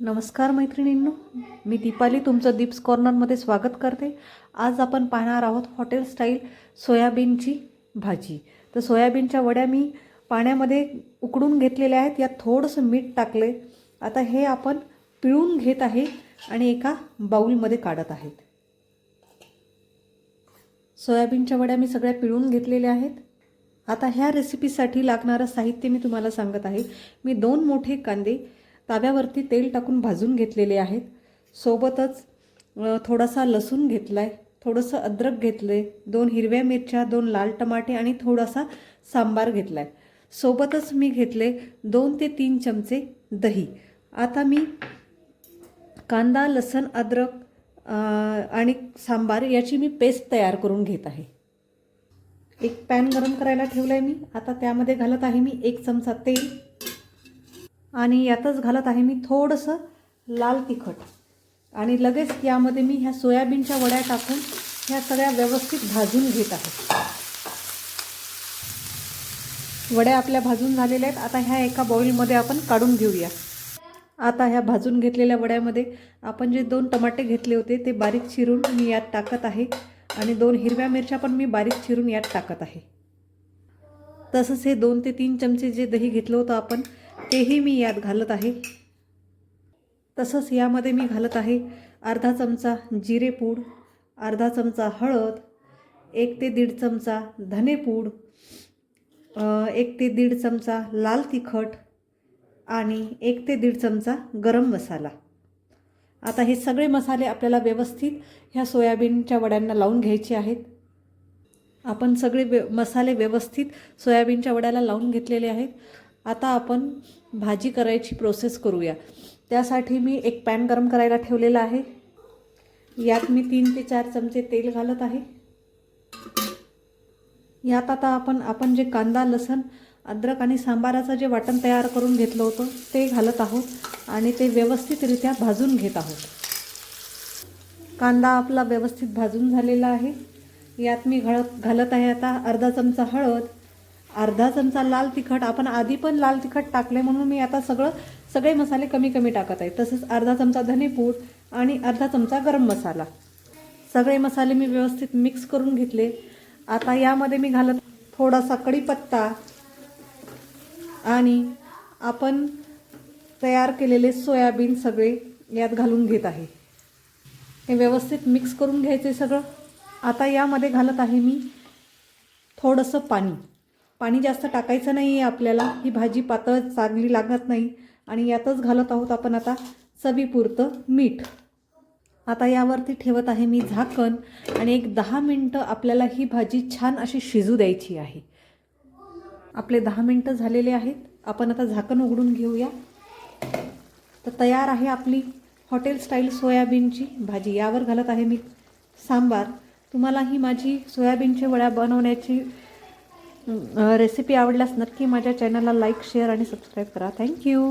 नमस्कार मैत्रिणींनो मी दीपाली तुमचं दीप्स कॉर्नरमध्ये स्वागत करते. आज आपण पाहणार आहोत हॉटेल स्टाईल सोयाबीनची भाजी. तर सोयाबीनच्या वड्या मी पाण्यामध्ये उकडून घेतलेल्या आहेत यात थोडंसं मीठ टाकले आता हे आपण पिळून घेत आहे आणि एका बाऊलमध्ये काढत आहेत. सोयाबीनच्या वड्या मी सगळ्या पिळून घेतलेल्या आहेत. आता ह्या रेसिपीसाठी लागणारं साहित्य मी तुम्हाला सांगत आहे. मी दोन मोठे कांदे ताव्यावरती तेल टाकून भाजून घेतलेले आहेत. सोबतच थोडासा लसूण घेतला आहे थोडंसं अद्रक घेतलं आहे दोन हिरव्या मिरच्या दोन लाल टमाटे आणि थोडासा सांबार घेतला आहे सोबतच मी घेतले दोन ते तीन चमचे दही. आता मी कांदा लसण अद्रक आणि सांबार याची मी पेस्ट तयार करून घेत आहे. एक पॅन गरम करायला ठेवलं आहे मी. आता त्यामध्ये घालत आहे मी एक चमचा तेल. आणि यातच घालत आहे मी थोडंसं लाल तिखट. आणि लगेच यामध्ये मी ह्या सोयाबीनच्या वड्या टाकून ह्या सगळ्या व्यवस्थित भाजून घेत आहे. वड्या आपल्या भाजून झालेल्या आहेत. आता ह्या एका बॉईलमध्ये आपण काढून घेऊया. आता ह्या भाजून घेतलेल्या वड्यामध्ये आपण जे दोन टमाटे घेतले होते ते बारीक चिरून मी यात टाकत आहे. आणि दोन हिरव्या मिरच्या पण मी बारीक चिरून यात टाकत आहे. तसंच हे दोन ते तीन चमचे जे दही घेतलं होतं आपण तेही मी यात घालत आहे. तसंच यामध्ये मी घालत आहे अर्धा चमचा जिरेपूड अर्धा चमचा हळद एक ते दीड चमचा धनेपूड एक ते दीड चमचा लाल तिखट आणि एक ते दीड चमचा गरम मसाला. आता हे सगळे मसाले आपल्याला व्यवस्थित ह्या सोयाबीनच्या वड्यांना लावून घ्यायचे आहेत. आपण सगळे व्य मसाले व्यवस्थित सोयाबीनच्या वड्याला लावून घेतलेले आहेत. आता आपण भाजी करायची प्रोसेस करूया. त्यासाठी मी एक पॅन गरम करायला ठेवलेला आहे. यात मी तीन ते चार चमचे तेल घालत आहे. यात आता आपण आपण जे कांदा लसण अद्रक आणि सांबाराचं जे वाटण तयार करून घेतलं होतं ते घालत आहोत आणि ते व्यवस्थितरित्या भाजून घेत आहोत. कांदा आपला व्यवस्थित भाजून झालेला आहे. यात मी घालत घालत आहे आता अर्धा चमचा हळद अर्धा चमचा लाल तिखट आपण आधी पण लाल तिखट टाकले म्हणून मी आता सगळं सगळे मसाले कमी कमी टाकत आहे. तसेच अर्धा चमचा धनेपूड आणि अर्धा चमचा गरम मसाला. सगळे मसाले मी व्यवस्थित मिक्स करून घेतले. आता यामध्ये मी घालत थोडासा कढीपत्ता आणि आपण तयार केलेले सोयाबीन सगळे यात घालून घेत आहे. हे व्यवस्थित मिक्स करून घ्यायचे सगळं. आता यामध्ये घालत आहे मी थोडंसं पाणी. पाणी जास्त टाकायचं नाही आहे आपल्याला. ही भाजी पातळ चांगली लागत नाही. आणि यातच घालत आहोत आपण आता चवीपुरतं मीठ. आता यावरती ठेवत आहे मी झाकण. आणि एक दहा मिनटं आपल्याला ही भाजी छान अशी शिजू द्यायची आहे. आपले दहा मिनटं झालेले आहेत. आपण आता झाकण उघडून घेऊया. तर तयार आहे आपली हॉटेल स्टाईल सोयाबीनची भाजी. यावर घालत आहे मी सांबार. तुम्हाला ही माझी सोयाबीनची वड्या बनवण्याची रेसिपी आवडल्यास नक्की माझ्या चॅनलला लाईक शेअर आणि सबस्क्राईब करा. Thank you